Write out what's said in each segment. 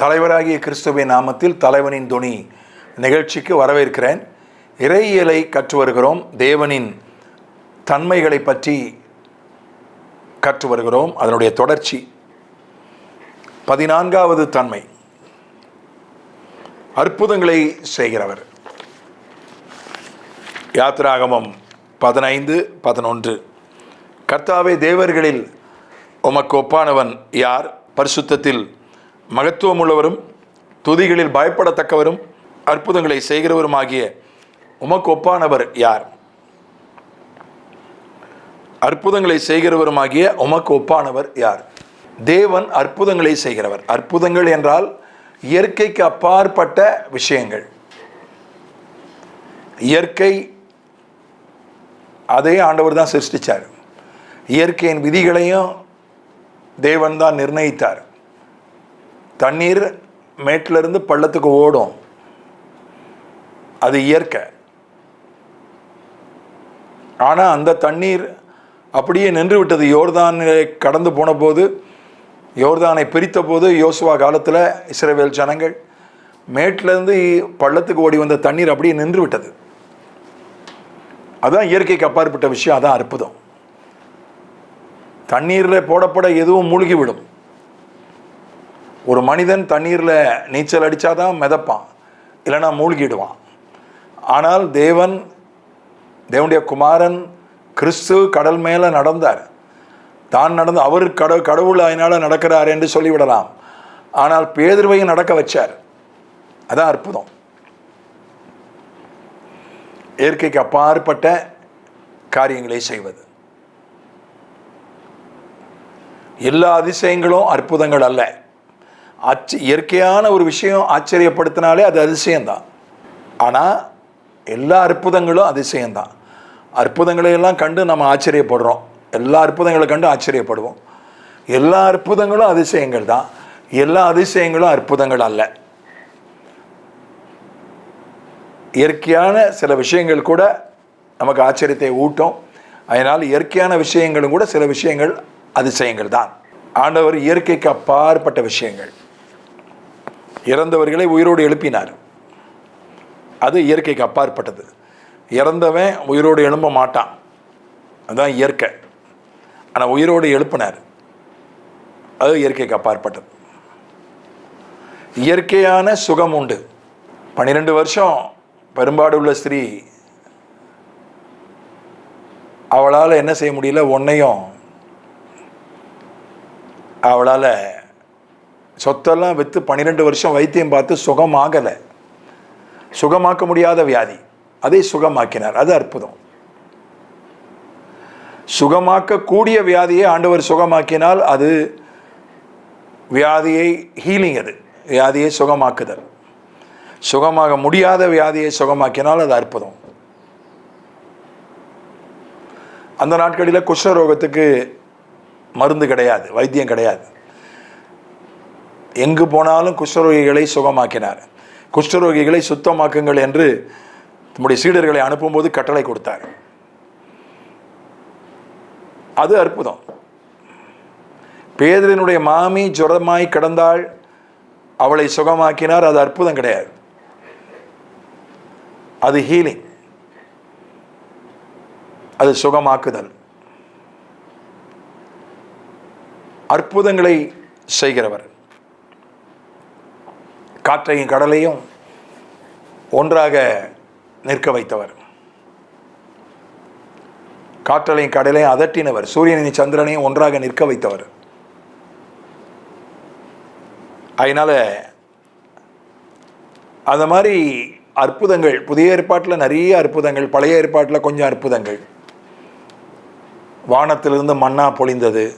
தலைவராகிய கிறிஸ்துவின் நாமத்தில் தலைவனின் துணி நிகழ்ச்சிக்கு வரவேற்கிறேன். இறையியலை கற்று வருகிறோம். தேவனின் தன்மைகளை பற்றி கற்று வருகிறோம். அதனுடைய தொடர்ச்சி. பதினான்காவது தன்மை. அற்புதங்களை செய்கிறவர். யாத்திராகமம் பதினைந்து பதினொன்று. கர்த்தாவே தேவர்களில் உமக்கு ஒப்பானவன் யார்? பரிசுத்தத்தில் மகத்துவமுள்ளவரும் துதிகளில் பயப்படத்தக்கவரும் அற்புதங்களை செய்கிறவருமாகிய உமக்கு ஒப்பானவர் யார்? அற்புதங்களை செய்கிறவருமாகிய உமக்கு ஒப்பானவர் யார்? தேவன் அற்புதங்களை செய்கிறவர். அற்புதங்கள் என்றால் இயற்கைக்கு அப்பாற்பட்ட விஷயங்கள். இயற்கை அதே ஆண்டவர் தான் சிருஷ்டிச்சார். இயற்கையின் விதிகளையும் தேவன் தான் நிர்ணயித்தார். தண்ணீர் மேட்டிலிருந்து பள்ளத்துக்கு ஓடும். அது இயற்கை. ஆனால் அந்த தண்ணீர் அப்படியே நின்று விட்டது. யோர்தானை கடந்து போன போது யோர்தானை பிரித்த போது யோசுவா காலத்தில் இஸ்ரேவேல் ஜனங்கள் மேட்டிலேருந்து பள்ளத்துக்கு ஓடி வந்த தண்ணீர் அப்படியே நின்று விட்டது. அதான் இயற்கைக்கு அப்பாற்பட்ட விஷயம். அதான் அற்புதம். தண்ணீரில் போடப்பட எதுவும் மூழ்கிவிடும் ஒரு மனிதன் தண்ணீரில் நீச்சல் அடித்தாதான் மிதப்பான் இல்லைன்னா மூழ்கிடுவான். ஆனால் தேவன் தேவனுடைய குமாரன் கிறிஸ்து கடல் மேலே நடந்தார். தான் நடந்து அவர் கட கடவுள் அதனால் நடக்கிறார் என்று சொல்லிவிடலாம். ஆனால் பேதுருவையும் நடக்க வச்சார். அதான் அற்புதம். இயற்கைக்கு அப்பாற்பட்ட காரியங்களை செய்வது. எல்லா அதிசயங்களும் அற்புதங்கள் அல்ல. ஆச்ச இயற்கையான ஒரு விஷயம் ஆச்சரியப்படுத்தினாலே அது அதிசயம்தான். ஆனால் எல்லா அற்புதங்களும் அதிசயம்தான். அற்புதங்களை எல்லாம் கண்டு நம்ம ஆச்சரியப்படுறோம். எல்லா அற்புதங்களை கண்டு ஆச்சரியப்படுவோம். எல்லா அற்புதங்களும் அதிசயங்கள் தான் எல்லா அதிசயங்களும் அற்புதங்கள் அல்ல. இயற்கையான சில விஷயங்கள் கூட நமக்கு ஆச்சரியத்தை ஊட்டும். அதனால் இயற்கையான விஷயங்களும் கூட சில விஷயங்கள் அதிசயங்கள் தான் ஆண்டவர் இயற்கைக்கு அப்பாற்பட்ட விஷயங்கள். இறந்தவர்களை உயிரோடு எழுப்பினார். அது இயற்கைக்கு அப்பாற்பட்டது. இறந்தவன் உயிரோடு எழும்ப மாட்டான். அதுதான் இயற்கை. ஆனால் உயிரோடு எழுப்பினார். அது இயற்கைக்கு அப்பாற்பட்டது. இயற்கையான சுகம் உண்டு. பன்னிரெண்டு வருஷம் பெரும்பாடு உள்ள ஸ்திரீ அவளால் என்ன செய்ய முடியல? ஒன்றையும் அவளால் சொத்தெல்லாம் விற்று பன்னிரெண்டு வருஷம் வைத்தியம் பார்த்து சுகமாகலை. சுகமாக்க முடியாத வியாதி. அதை சுகமாக்கினார். அது அற்புதம். சுகமாக்கக்கூடிய வியாதியை ஆண்டவர் சுகமாக்கினால் அது வியாதியை ஹீலிங் அது. வியாதியை சுகமாக்குதல். சுகமாக முடியாத வியாதியை சுகமாக்கினால் அது அற்புதம். அந்த நாட்களில் குஷ்டரோகத்துக்கு மருந்து கிடையாது வைத்தியம் கிடையாது. எங்கு போனாலும் குஷ்டரோகிகளை சுகமாக்கினார். குஷ்டரோகிகளை சுத்தமாக்குங்கள் என்று நம்முடைய சீடர்களை அனுப்பும்போது கட்டளை கொடுத்தார். அது அற்புதம். பேதரினுடைய மாமி ஜுரமாய் கிடந்தாள் அவளை சுகமாக்கினார் அது அற்புதம் கிடையாது. அது ஹீலிங் அது சுகமாக்குதல். அற்புதங்களை செய்கிறவர். காற்றையும் கடலையும் ஒன்றாக நிற்க வைத்தவர். காற்றலையும் கடலையும் அதட்டினவர். சூரியனையும் சந்திரனையும் ஒன்றாக நிற்க வைத்தவர். அதனால் அந்த மாதிரி அற்புதங்கள் புதிய ஏற்பாட்டில் நிறைய அற்புதங்கள் பழைய ஏற்பாட்டில் கொஞ்சம் அற்புதங்கள். வானத்திலிருந்து மண்ணா பொழிந்தது.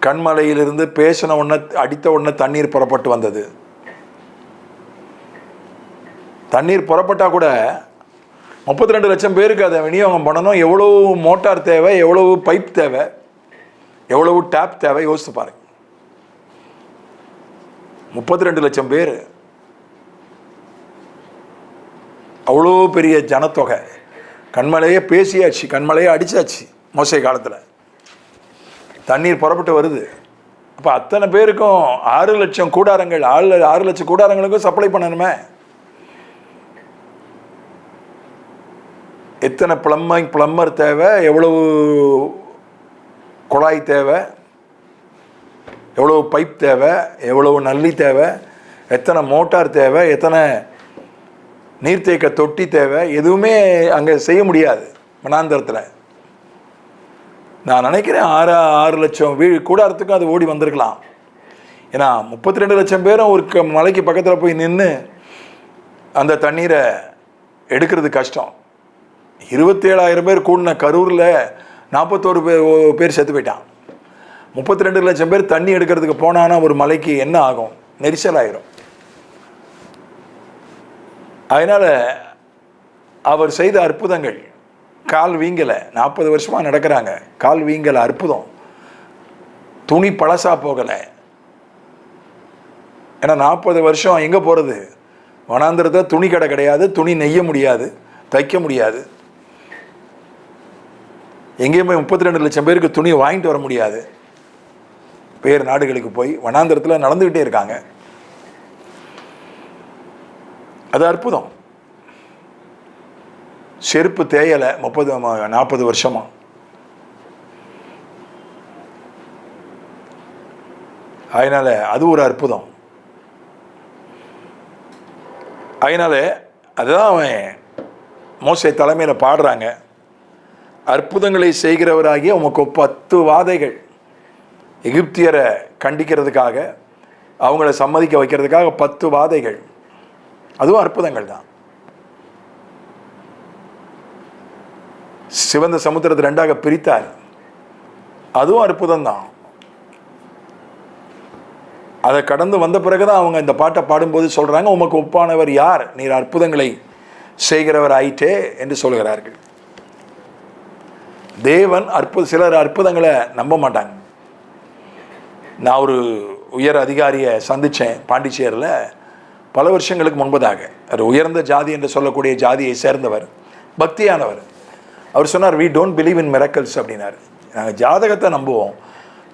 கண்மலையிலிருந்து பேசின உடனே அடித்த உடனே தண்ணீர் புறப்பட்டு வந்தது. தண்ணீர் புறப்பட்டால் கூட முப்பத்தி ரெண்டு லட்சம் பேருக்கு அதை விநியோகம் பண்ணணும். எவ்வளவு மோட்டார் தேவை எவ்வளவு பைப் தேவை எவ்வளவு டேப் தேவை யோசித்து பாருங்க. முப்பத்தி ரெண்டு லட்சம் பேர். அவ்வளோ பெரிய ஜனத்தொகை. கண்மலையே பேசியாச்சு கண்மலையே அடிச்சாச்சு மோசை காலத்தில். தண்ணீர் புறப்பட்டு வருது. அப்போ அத்தனை பேருக்கும் ஆறு லட்சம் கூடாரங்கள் ஆறு ஆறு லட்சம் கூடாரங்களுக்கும் சப்ளை பண்ணணுமே. எத்தனை பிளம்பிங் பிளம்பர் தேவை? எவ்வளவு குழாய் தேவை? எவ்வளவு பைப் தேவை? எவ்வளவு நல்லி தேவை? எத்தனை மோட்டார் தேவை? எத்தனை நீர்த்தேக்க தொட்டி தேவை? எதுவுமே அங்கே செய்ய முடியாது மனாந்தரத்தில் நான் நினைக்கிறேன் ஆறு ஆறு லட்சம் வீ கூடாரத்துக்கும் அது ஓடி வந்திருக்கலாம். ஏன்னா முப்பத்தி ரெண்டு லட்சம் பேரும் ஒரு க- மலைக்கு பக்கத்தில் போய் நின்று அந்த தண்ணீரை எடுக்கிறது கஷ்டம். இருபத்தேழாயிரம் பேர் கூடின கரூரில் நாற்பத்தோரு பேர் பேர் செத்து போயிட்டான். முப்பத்தி ரெண்டு லட்சம் பேர் தண்ணி எடுக்கிறதுக்கு போனான்னா ஒரு மலைக்கு என்ன ஆகும்? நெரிசல் ஆயிரும். அதனால் அவர் செய்த அற்புதங்கள் கால் வீங்கலை. நாற்பது வருஷமாக நடக்கிறாங்க. கால் வீங்கலை அற்புதம். துணி பழசாக போகலை. ஏன்னா நாற்பது வருஷம் எங்கே போகிறது வனாந்திரத்தில் துணி கடை கிடையாது. துணி நெய்ய முடியாது. தைக்க முடியாது. எங்கேயுமே முப்பத்தி ரெண்டு லட்சம் பேருக்கு துணி வாங்கிட்டு வர முடியாது. வேறு நாடுகளுக்கு போய் வனாந்திரத்தில் நடந்துக்கிட்டே இருக்காங்க. அது அற்புதம். செருப்பு தேயலை முப்பது நாற்பது வருஷமா. அதனால அது ஒரு அற்புதம். அதனால அதுதான் அவன் மோசை தலைமையில் பாடுறாங்க. அற்புதங்களை செய்கிறவராகிய உமக்கு பத்து வாதைகள். எகிப்தியரை கண்டிக்கிறதுக்காக அவங்கள சம்மதிக்க வைக்கிறதுக்காக பத்து வாதைகள். அதுவும் அற்புதங்கள் தான். சிவந்த சமுத்திரத்தை ரெண்டாக பிரித்தார். அதுவும் அற்புதம் தான். அதை கடந்து வந்த பிறகுதான் அவங்க இந்த பாட்டை பாடும்போது சொல்றாங்க உமக்கு ஒப்பானவர் யார்? நீர் அற்புதங்களை செய்கிறவர் ஆயிட்டே என்று சொல்கிறார்கள். தேவன் அற்புத சிலர் அற்புதங்களை நம்ப மாட்டாங்க. நான் ஒரு உயர் அதிகாரியை சந்தித்தேன் பாண்டிச்சேரியில் பல வருஷங்களுக்கு முன்பதாக. அவர் உயர்ந்த ஜாதி என்று சொல்லக்கூடிய ஜாதியை சேர்ந்தவர் பக்தியானவர். அவர் சொன்னார் we don't believe in miracles அப்படின்னாரு. நாங்கள் ஜாதகத்தை நம்புவோம்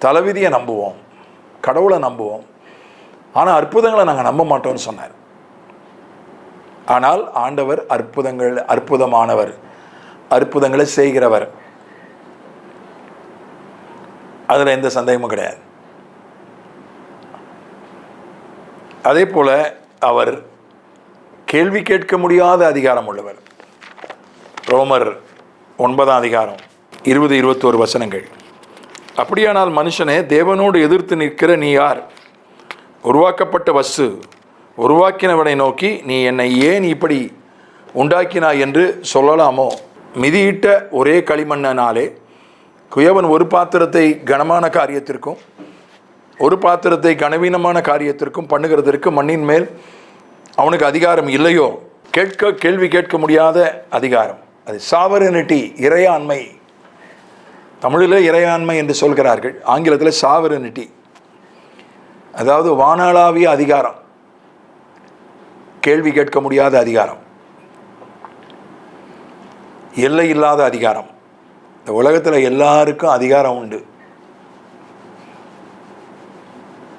தலைவிதியை நம்புவோம் கடவுளை நம்புவோம். ஆனால் அற்புதங்களை நாங்கள் நம்ப மாட்டோம்னு சொன்னார். ஆனால் ஆண்டவர் அற்புதங்கள் அற்புதமானவர் அற்புதங்களை செய்கிறவர். அதில் எந்த சந்தேகமும் கிடையாது. அதே போல் அவர் கேள்வி கேட்க முடியாத அதிகாரம் உள்ளவர். ரோமர் ஒன்பதாம் அதிகாரம் இருபது இருபத்தோரு வசனங்கள். அப்படியானால் மனுஷனே தேவனோடு எதிர்த்து நிற்கிற நீ யார்? உருவாக்கப்பட்ட வஸ்து உருவாக்கினவனை நோக்கி நீ என்னை ஏன் இப்படி உண்டாக்கினாய் என்று சொல்லலாமோ? மிதியிட்ட ஒரே களிமண்ணனாலே குயவன் ஒரு பாத்திரத்தை கனமான காரியத்திற்கும் ஒரு பாத்திரத்தை கனவீனமான காரியத்திற்கும் பண்ணுகிறதற்கு மண்ணின் மேல் அவனுக்கு அதிகாரம் இல்லையோ? கேட்க கேள்வி கேட்க முடியாத அதிகாரம். அது சாவரனிட்டி இறையாண்மை. தமிழில் இறையாண்மை என்று சொல்கிறார்கள். ஆங்கிலத்தில் சாவரனிட்டி. அதாவது வானாளாவிய அதிகாரம். கேள்வி கேட்க முடியாத அதிகாரம். எல்லை இல்லாத அதிகாரம். இந்த உலகத்தில் எல்லாருக்கும் அதிகாரம் உண்டு.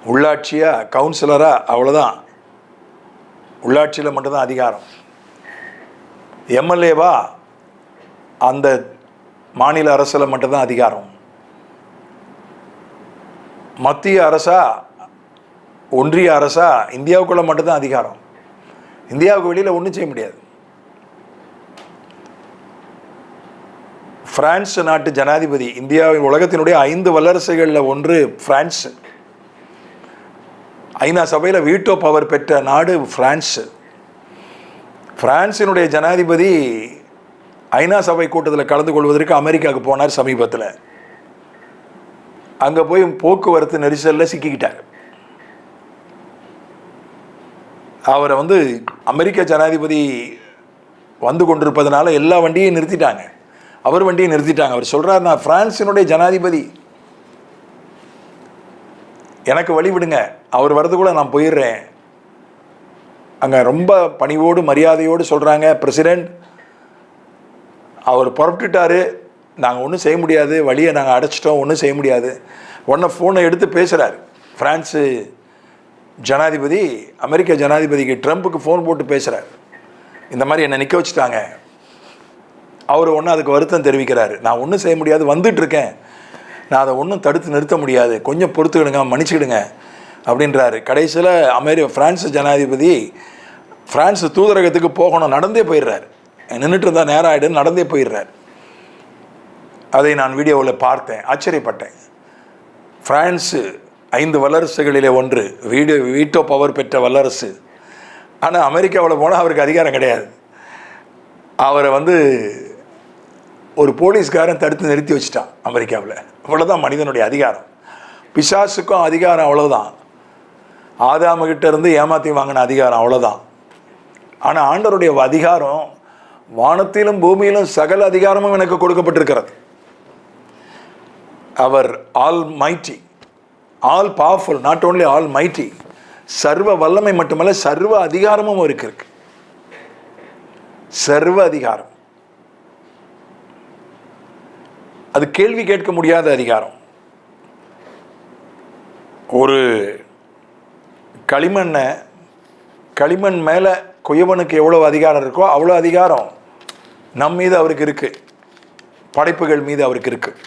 உள்ளாட்சியாக கவுன்சிலராக அவ்வளோதான் உள்ளாட்சியில் மட்டும்தான் அதிகாரம். எம்எல்ஏவா அந்த மாநில அரசில் மட்டும்தான் அதிகாரம். மத்திய அரசா ஒன்றிய அரசா இந்தியாவுக்குள்ளே மட்டும்தான் அதிகாரம். இந்தியாவுக்கு வெளியில் ஒன்றும் செய்ய முடியாது. பிரான்ஸ் நாட்டு ஜனாதிபதி. இந்தியாவின் உலகத்தினுடைய ஐந்து வல்லரசுகளில் ஒன்று பிரான்ஸ். ஐநா சபையில் வீட்டோ பவர் பெற்ற நாடு பிரான்ஸ். பிரான்சினுடைய ஜனாதிபதி ஐநா சபை கூட்டத்தில் கலந்து கொள்வதற்கு அமெரிக்காவுக்கு போனார் சமீபத்தில். அங்கே போய் போக்குவரத்து நெரிசலில் சிக்கிக்கிட்டார். அவரை வந்து அமெரிக்க ஜனாதிபதி வந்து கொண்டிருப்பதனால எல்லா வண்டியையும் நிறுத்திட்டாங்க. அவர் வண்டியை நிறுத்திட்டாங்க. அவர் சொல்கிறார் நான் ஃப்ரான்ஸினுடைய ஜனாதிபதி. எனக்கு வழி விடுங்க. அவர் கூட நான் போயிடுறேன். அங்கே ரொம்ப பணிவோடு மரியாதையோடு சொல்கிறாங்க பிரசிடெண்ட் அவர் புறப்பட்டுட்டாரு. நாங்கள் ஒன்றும் செய்ய முடியாது. வழியை நாங்கள் அடைச்சிட்டோம். ஒன்றும் செய்ய முடியாது. உடனே ஃபோனை எடுத்து பேசுகிறார் ஃப்ரான்ஸு ஜனாதிபதி அமெரிக்க ஜனாதிபதிக்கு ட்ரம்ப்புக்கு ஃபோன் போட்டு பேசுகிறார் இந்த மாதிரி என்னை நிற்க வச்சுட்டாங்க. அவர் ஒன்றும் அதுக்கு வருத்தம் தெரிவிக்கிறாரு. நான் ஒன்றும் செய்ய முடியாது வந்துட்டு இருக்கேன் நான் அதை ஒன்றும் தடுத்து நிறுத்த முடியாது. கொஞ்சம் பொறுத்துக்கிடுங்க மன்னிச்சுக்கிடுங்க அப்படின்றாரு. கடைசியில் அமெரி ஃப்ரான்ஸ் ஜனாதிபதி ஃப்ரான்ஸ் தூதரகத்துக்கு போகணும் நடந்தே போயிடுறாரு. நின்றுட்டு இருந்தால் நேரம் ஆகிடுன்னு நடந்தே போயிடுறார். அதை நான் வீடியோவில் பார்த்தேன் ஆச்சரியப்பட்டேன். ஃப்ரான்ஸு ஐந்து வல்லரசுகளிலே ஒன்று வீடு வீட்டோ பவர் பெற்ற வல்லரசு. ஆனால் அமெரிக்காவில் போனால் அவருக்கு அதிகாரம் கிடையாது. அவரை வந்து ஒரு போலீஸ்காரன் தடுத்து நிறுத்தி வச்சுட்டான் அமெரிக்காவில். அவ்வளோதான் மனிதனுடைய அதிகாரம். பிசாசுக்கும் அதிகாரம் அவ்வளோதான் ஆதாமகிட்ட இருந்து ஏமாற்றி வாங்கின அதிகாரம் அவ்வளோதான் ஆனால் ஆண்டவருடைய அதிகாரம் வானத்திலும் பூமியிலும் சகல அதிகாரமும் எனக்கு கொடுக்கப்பட்டிருக்கிறது. அவர் all mighty all powerful not only all mighty சர்வ வல்லமை மட்டுமல்ல சர்வ அதிகாரமும் அவருக்கு இருக்கு. சர்வ அதிகாரம். அது கேள்வி கேட்க முடியாத அதிகாரம். ஒரு களிமண்ணை களிமண் மேலே குயவனுக்கு எவ்வளோ அதிகாரம் இருக்கோ அவ்வளோ அதிகாரம் நம் மீது அவருக்கு இருக்குது படைப்புகள் மீது அவருக்கு இருக்குது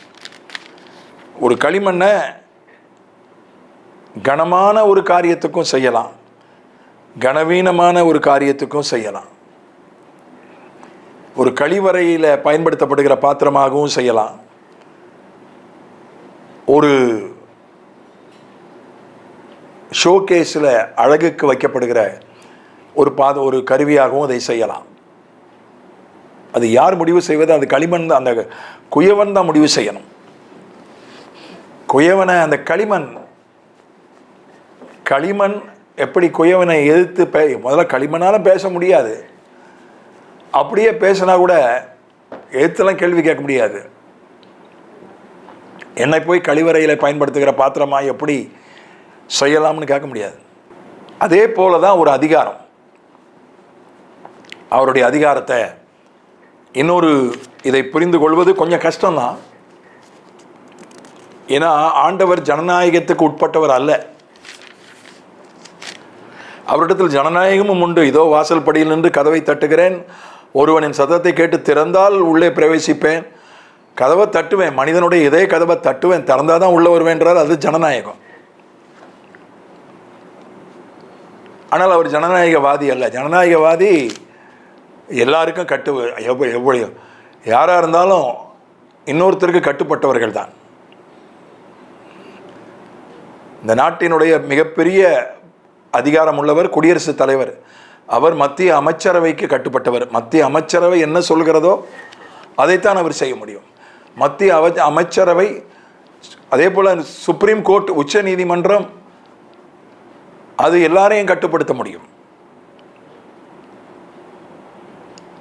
ஒரு களிமண்ணை கனமான ஒரு காரியத்துக்கும் செய்யலாம். கனவீனமான ஒரு காரியத்துக்கும் செய்யலாம். ஒரு கழிவறையில் பயன்படுத்தப்படுகிற பாத்திரமாகவும் செய்யலாம். ஒரு ஷோகேஸில் அழகுக்கு வைக்கப்படுகிற ஒரு பாத ஒரு கருவியாகவும் அதை செய்யலாம். அது யார் முடிவு செய்வது? அது களிமண் தான் அந்த குயவன் தான் முடிவு செய்யணும். குயவனை அந்த களிமண் களிமண் எப்படி குயவனை எதிர்த்து பே முதல்ல களிமண்ணால் பேச முடியாது. அப்படியே பேசினா கூட எதிர்த்தெல்லாம் கேள்வி கேட்க முடியாது. என்னை போய் கழிவறையில் பயன்படுத்துகிற பாத்திரமாக எப்படி செய்யலாம்னு கேட்க முடியாது. அதே போல தான் ஒரு அதிகாரம். அவருடைய அதிகாரத்தை இன்னொரு இதை புரிந்து கொள்வது கொஞ்சம் கஷ்டம்தான். ஏன்னா ஆண்டவர் ஜனநாயகத்துக்கு உட்பட்டவர் அல்ல. அவரிடத்தில் ஜனநாயகமும் உண்டு. இதோ வாசல் படியில் நின்று கதவை தட்டுகிறேன். ஒருவனின் சத்தத்தை கேட்டு திறந்தால் உள்ளே பிரவேசிப்பேன். கதவை தட்டுவேன் மனிதனுடைய இதே கதவை தட்டுவேன் திறந்தால் தான் உள்ள வருவேன்றார். அது ஜனநாயகம். ஆனால் அவர் ஜனநாயகவாதி அல்ல. ஜனநாயகவாதி எல்லாருக்கும் கட்டு எவ்வளோ எவ்வளோ யாராக இருந்தாலும் இன்னொருத்தருக்கு கட்டுப்பட்டவர்கள் தான். இந்த நாட்டினுடைய மிகப்பெரிய அதிகாரம் உள்ளவர் குடியரசுத் தலைவர். அவர் மத்திய அமைச்சரவைக்கு கட்டுப்பட்டவர். மத்திய அமைச்சரவை என்ன சொல்கிறதோ அதைத்தான் அவர் செய்ய முடியும். மத்திய அவ அமைச்சரவை அதே போல் சுப்ரீம் கோர்ட் உச்ச நீதிமன்றம் அது எல்லாரையும் கட்டுப்படுத்த முடியும்.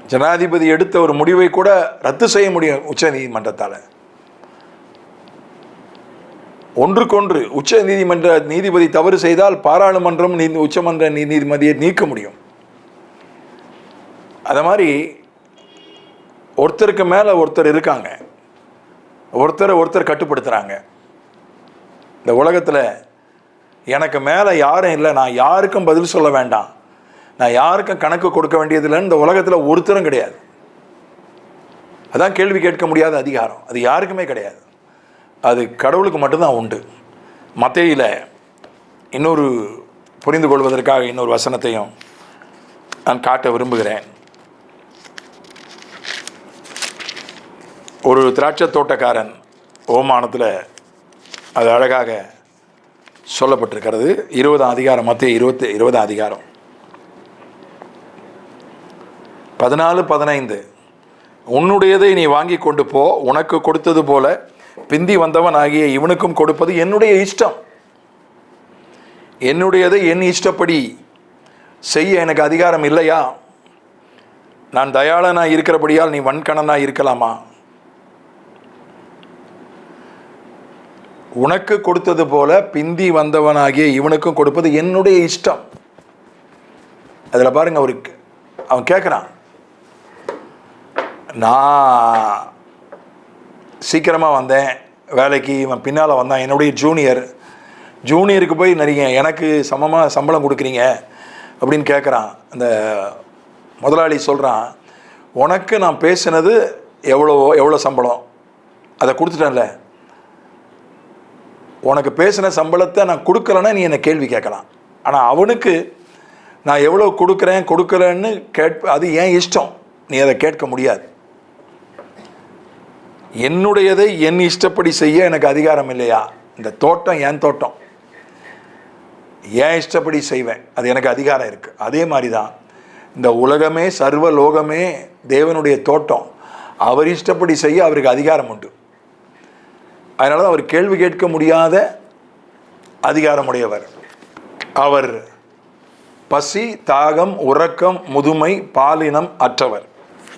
ஜனாதிபதி எடுத்த ஒரு முடிவை கூட ரத்து செய்ய முடியும் உச்ச நீதிமன்றத்தால். ஒன்றுக்கொன்று உச்ச நீதிமன்ற நீதிபதி தவறு செய்தால் பாராளுமன்றம் நீ உச்சமன்ற நீ- நீதிபதியை நீக்க முடியும். அதை மாதிரி ஒருத்தருக்கு மேலே ஒருத்தர் இருக்காங்க. ஒருத்தரை ஒருத்தர் கட்டுப்படுத்துகிறாங்க இந்த உலகத்தில் எனக்கு மேலே யாரும் இல்லை நான் யாருக்கும் பதில் சொல்ல வேண்டாம். நான் யாருக்கும் கணக்கு கொடுக்க வேண்டியதில்லைன்னு இந்த உலகத்தில் ஒருத்தரும் கிடையாது. அதான் கேள்வி கேட்க முடியாத அதிகாரம். அது யாருக்குமே கிடையாது. அது கடவுளுக்கு மட்டும்தான் உண்டு. மத்தையில் இன்னொரு புரிந்து கொள்வதற்காக இன்னொரு வசனத்தையும் நான் காட்ட விரும்புகிறேன். ஒரு திராட்சை தோட்டக்காரன் ஓமானத்தில் அது அழகாக சொல்லப்பட்டிருக்கிறது. இருபதாம் அதிகாரம் மத்திய இருபத்தி இருபதாம் அதிகாரம். பதினாலு பதினைந்து. உன்னுடையதை நீ வாங்கி கொண்டு போ உனக்கு கொடுத்தது போல பிந்தி வந்தவன் ஆகிய இவனுக்கும் கொடுப்பது என்னுடைய இஷ்டம். என்னுடையதை என் இஷ்டப்படி செய்ய எனக்கு அதிகாரம் இல்லையா? நான் தயாளனாக இருக்கிறபடியால் நீ வன்கணனாக இருக்கலாமா? உனக்கு கொடுத்தது போல பிந்தி வந்தவனாகிய இவனுக்கும் கொடுப்பது என்னுடைய இஷ்டம். அதில் பாருங்க அவருக்கு அவன் கேட்குறான் நான் சீக்கிரமாக வந்தேன். வேலைக்கு இவன் பின்னால் வந்தான். என்னுடைய ஜூனியர் ஜூனியருக்கு போய் நிறைய எனக்கு சமமாக சம்பளம் கொடுக்குறீங்க. அப்படின்னு கேட்குறான் அந்த முதலாளி சொல்கிறான் உனக்கு நான் பேசினது எவ்வளோ எவ்வளோ சம்பளம்? அதை கொடுத்துட்டேன்ல. உனக்கு பேசின சம்பளத்தை நான் கொடுக்கலன்னா நீ என்னை கேள்வி கேட்கலாம். ஆனால் அவனுக்கு நான் எவ்வளோ கொடுக்குறேன் கொடுக்குறேன்னு கேட்ப அது ஏன் இஷ்டம். நீ அதை கேட்க முடியாது. என்னுடையதை என் இஷ்டப்படி செய்ய எனக்கு அதிகாரம் இல்லையா? இந்த தோட்டம் என் தோட்டம். ஏன் இஷ்டப்படி செய்வேன். அது எனக்கு அதிகாரம் இருக்குது அதே மாதிரி தான் இந்த உலகமே சர்வ லோகமே தேவனுடைய தோட்டம். அவர் இஷ்டப்படி செய்ய அவருக்கு அதிகாரம் உண்டு. அதனால தான் அவர் கேள்வி கேட்க முடியாத அதிகாரமுடையவர். அவர் பசி தாகம் உறக்கம் முதுமை பாலினம் அற்றவர்.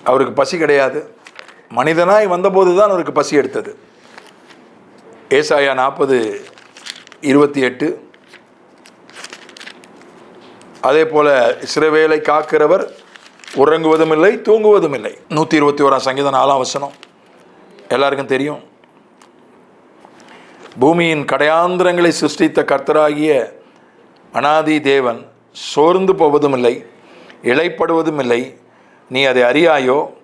அவருக்கு பசி கிடையாது. மனிதனாய் வந்தபோது தான் அவருக்கு பசி எடுத்தது. ஏசாயா நாற்பது இருபத்தி எட்டு. அதே போல சிறவேலை காக்கிறவர் உறங்குவதும் இல்லை தூங்குவதும் இல்லை நூற்றி இருபத்தி ஓராம் சங்கீதம் நாலாம் வசனம். எல்லாருக்கும் தெரியும். பூமியின் கடையாந்திரங்களை சிருஷ்டித்த கர்த்தராகிய அனாதி தேவன் சோர்ந்து போவதும் இல்லை இழைப்படுவதும் இல்லை நீ அதை அறியாயோ?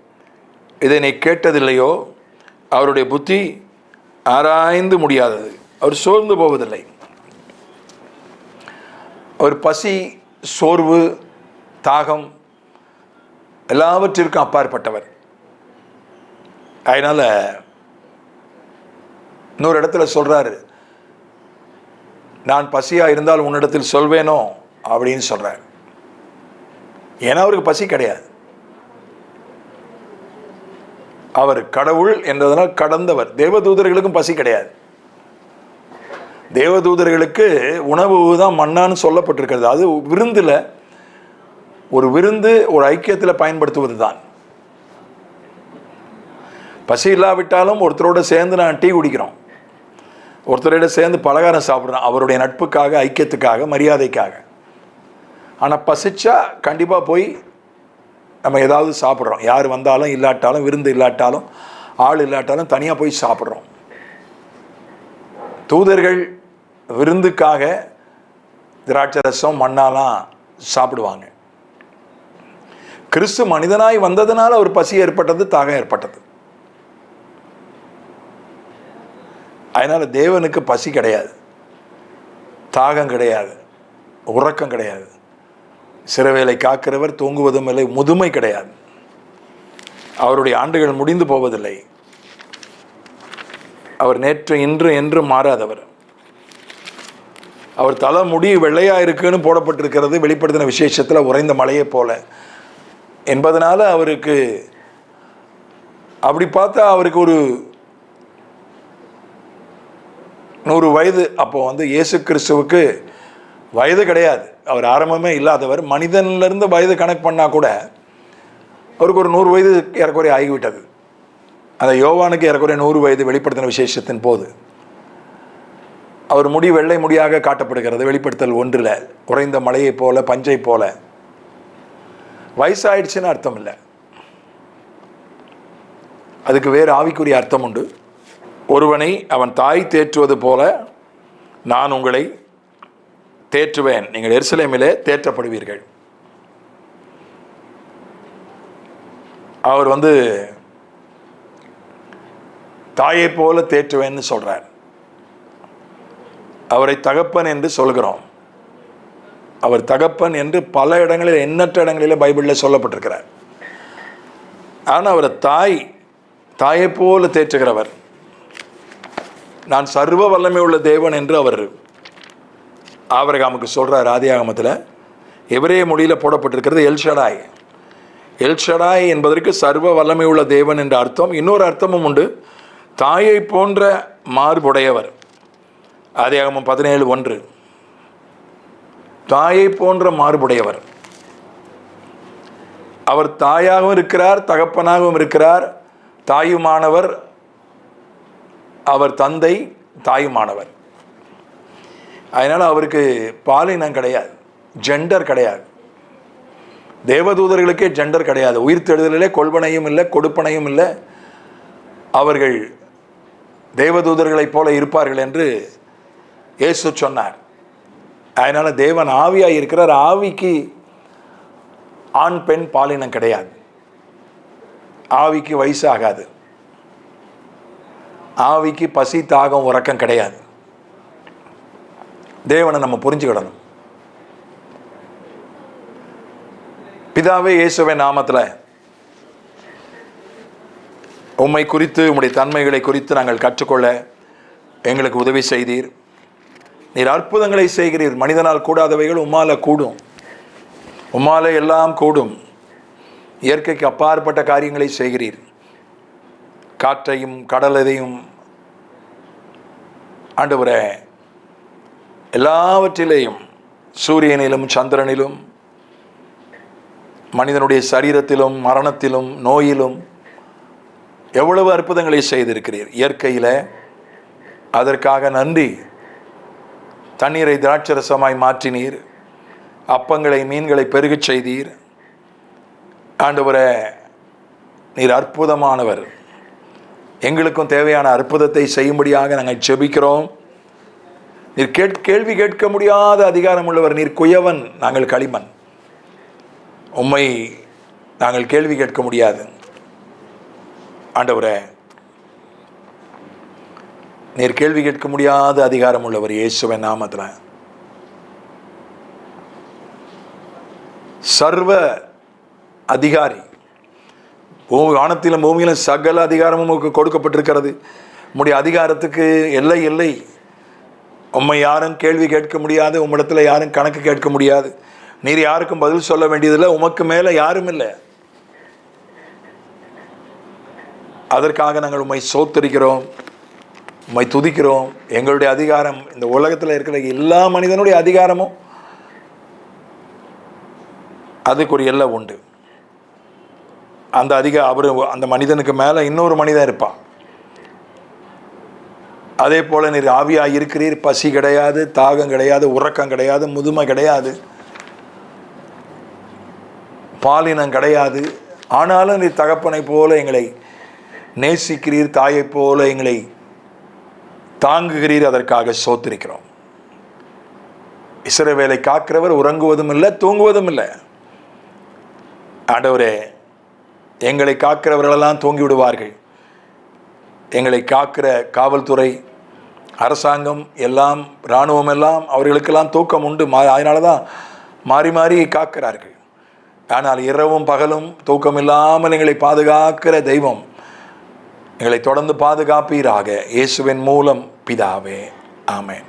இதை நீ கேட்டதில்லையோ? அவருடைய புத்தி ஆராய்ந்து முடியாதது. அவர் சோர்ந்து போவதில்லை. அவர் பசி சோர்வு தாகம் எல்லாவற்றிற்கும் அப்பாற்பட்டவர். அதனால் இன்னொரு இடத்துல சொல்கிறாரு நான் பசியாக இருந்தால் உன்னிடத்தில் சொல்வேனோ? அப்படின்னு சொல்கிறார் ஏன்னா அவருக்கு பசி கிடையாது. அவர் கடவுள் என்றதனால் கடந்தவர். தேவதூதர்களுக்கும் பசி கிடையாது. தேவதூதர்களுக்கு உணவு தான் மண்ணான்னு சொல்லப்பட்டிருக்கிறது. அது விருந்தில் ஒரு விருந்து ஒரு ஐக்கியத்தில் பயன்படுத்துவது தான். பசி இல்லாவிட்டாலும் ஒருத்தரோட சேர்ந்து நான் டீ குடிக்கிறோம். ஒருத்தரோட சேர்ந்து பலகாரம் சாப்பிட்றோம் அவருடைய நட்புக்காக ஐக்கியத்துக்காக மரியாதைக்காக. ஆனால் பசிச்சா கண்டிப்பாக போய் நம்ம ஏதாவது சாப்பிட்றோம். யார் வந்தாலும் இல்லாட்டாலும் விருந்து இல்லாட்டாலும் ஆள் இல்லாட்டாலும் தனியாக போய் சாப்பிட்றோம். தூதர்கள் விருந்துக்காக திராட்சை ரசம் மண்ணாலாம் சாப்பிடுவாங்க. கிறிஸ்து மனிதனாய் வந்ததுனால அவர் பசி ஏற்பட்டது தாகம் ஏற்பட்டது. அதனால் தேவனுக்கு பசி கிடையாது. தாகம் கிடையாது. உறக்கம் கிடையாது. சிறவேலை காக்கிறவர் தூங்குவதும் இல்லை முதுமை கிடையாது. அவருடைய ஆண்டுகள் முடிந்து போவதில்லை. அவர் நேற்று இன்று என்று மாறாதவர். அவர் தலை முடி வெள்ளையாக இருக்குன்னு போடப்பட்டிருக்கிறது வெளிப்படுத்தின விசேஷத்தில் உறைந்த மலையை போல. என்பதனால் அவருக்கு அப்படி பார்த்தா அவருக்கு ஒரு நூறு வயது அப்போ வந்து இயேசு கிறிஸ்துவுக்கு வயது கிடையாது. அவர் ஆரம்பமே இல்லாதவர். மனிதன்லேருந்து வயது கணக்கு பண்ணால் கூட அவருக்கு ஒரு நூறு வயது ஏறக்குறைய ஆகிவிட்டது. அந்த யோவானுக்கு ஏறக்குறைய நூறு வயது வெளிப்படுத்தின விசேஷத்தின் போது அவர் முடி வெள்ளை முடியாக காட்டப்படுகிறது. வெளிப்படுத்தல் ஒன்றில். குறைந்த மலையை போல பஞ்சை போல. வயசாயிடுச்சுன்னு அர்த்தம் இல்லை. அதுக்கு வேறு ஆவிக்குரிய அர்த்தம் உண்டு. ஒருவனை அவன் தாய் தேற்றுவது போல நான் உங்களை தேற்றுவேன். நீங்கள் எருசலேமிலே தேற்றப்படுவீர்கள். அவர் வந்து தாயை போல தேற்றுவேன்னு சொல்றார். அவரை தகப்பன் என்று சொல்கிறோம். அவர் தகப்பன் என்று பல இடங்களில் எண்ணற்ற இடங்களில் பைபிளில் சொல்லப்பட்டிருக்கிறார். ஆனால் அவர் தாய் தாயை போல தேற்றுகிறவர். நான் சர்வ வல்லமை உள்ள தேவன் என்று அவர் ஆபரகாமுக்கு சொல்கிறார் ஆதியாகமத்தில். எவரே மொழியில் போடப்பட்டிருக்கிறது எல்ஷடாய் எல்ஷடாய் என்பதற்கு சர்வ வல்லமை உள்ள தேவன் என்ற அர்த்தம். இன்னொரு அர்த்தமும் உண்டு. தாயை போன்ற மார்புடையவர். ஆதியாகமம் பதினேழு ஒன்று. தாயை போன்ற மார்புடையவர். அவர் தாயாகவும் இருக்கிறார் தகப்பனாகவும் இருக்கிறார் தாயுமானவர் அவர் தந்தை தாயுமானவர். அதனால் அவருக்கு பாலினம் கிடையாது ஜெண்டர் கிடையாது. தேவதூதர்களுக்கே ஜெண்டர் கிடையாது. உயிர் தெழுதலிலே கொள்வனையும் இல்லை கொடுப்பனையும் இல்லை. அவர்கள் தேவதூதர்களைப் போல இருப்பார்கள் என்று இயேசு சொன்னார். அதனால் தேவன் ஆவியாக இருக்கிறார். ஆவிக்கு ஆண் பெண் பாலினம் கிடையாது. ஆவிக்கு வயசு ஆகாது. ஆவிக்கு பசி தாகம் உறக்கம் கிடையாது. தேவனை நம்ம புரிஞ்சுக்கிடணும். பிதாவே இயேசுவை நாமத்தில் உம்மை குறித்து உம்முடைய தன்மைகளை குறித்து நாங்கள் கற்றுக்கொள்ள எங்களுக்கு உதவி செய்தீர். நீர் அற்புதங்களை செய்கிறீர். மனிதனால் கூடாதவைகள் உம்மால கூடும். உம்மால எல்லாம் கூடும். இயற்கைக்கு அப்பாற்பட்ட காரியங்களை செய்கிறீர். காற்றையும் கடலதையும் ஆண்டவரே எல்லாவற்றிலேயும் சூரியனிலும் சந்திரனிலும் மனிதனுடைய சரீரத்திலும் மரணத்திலும் நோயிலும் எவ்வளவு அற்புதங்களை செய்திருக்கிறீர். இயற்கையில் அதற்காக நன்றி. தண்ணீரை திராட்சரசமாய் மாற்றினீர். அப்பங்களை மீன்களை பெருகச் செய்தீர். ஆண்டவரே நீர் அற்புதமானவர். எங்களுக்கும் தேவையான அற்புதத்தை செய்யும்படியாக நாங்கள் செபிக்கிறோம் நீர் கேட் கேள்வி கேட்க முடியாத அதிகாரம் உள்ளவர் நீர் குயவன் நாங்கள் களிமண். உம்மை நாங்கள் கேள்வி கேட்க முடியாது. ஆண்டவரே நீர் கேள்வி கேட்க முடியாத அதிகாரம் உள்ளவர் இயேசுவன் நாமத்தில். சர்வ அதிகாரி பூமி வானத்திலும் பூமியிலும் சகல அதிகாரமும் உமக்கு கொடுக்கப்பட்டிருக்கிறது. உம்முடைய அதிகாரத்துக்கு எல்லை இல்லை உம்மை யாரும் கேள்வி கேட்க முடியாது உம்மிடத்தில் யாரும் கணக்கு கேட்க முடியாது. நீர் யாருக்கும் பதில் சொல்ல வேண்டியதில்லை உமக்கு மேலே யாரும் இல்லை. அதற்காக நாங்கள் உம்மை சோத்தரிக்கிறோம் உம்மை துதிக்கிறோம். எங்களுடைய அதிகாரம் இந்த உலகத்தில் இருக்கிற எல்லா மனிதனுடைய அதிகாரமும் அதுக்கு ஒரு எல்லை உண்டு. அந்த அதிக அவர் அந்த மனிதனுக்கு மேலே இன்னொரு மனிதன் இருப்பான். அதே போல் நீர் ஆவியாக இருக்கிறீர் பசி கிடையாது தாகம் கிடையாது உறக்கம் கிடையாது முதுமை கிடையாது பாலினம் கிடையாது. ஆனாலும் நீர் தகப்பனை போல எங்களை நேசிக்கிறீர் தாயைப் போல எங்களை தாங்குகிறீர் அதற்காக சோத்திருக்கிறோம். இஸ்ரவேலை காக்கிறவர் உறங்குவதும் இல்லை தூங்குவதும் இல்லை. ஆண்டவரே எங்களை காக்கிறவர்களெல்லாம் தூங்கி விடுவார்கள் எங்களை காக்கிற காவல்துறை அரசாங்கம் எல்லாம் இராணுவம் எல்லாம் அவர்களுக்கெல்லாம் தூக்கம் உண்டு. மா அதனால தான் மாறி மாறி காக்கிறார்கள். ஆனால் இரவும் பகலும் தூக்கம் இல்லாமல் எங்களை பாதுகாக்கிற தெய்வம் எங்களை தொடர்ந்து பாதுகாப்பீராக. இயேசுவின் மூலம் பிதாவே. ஆமேன்.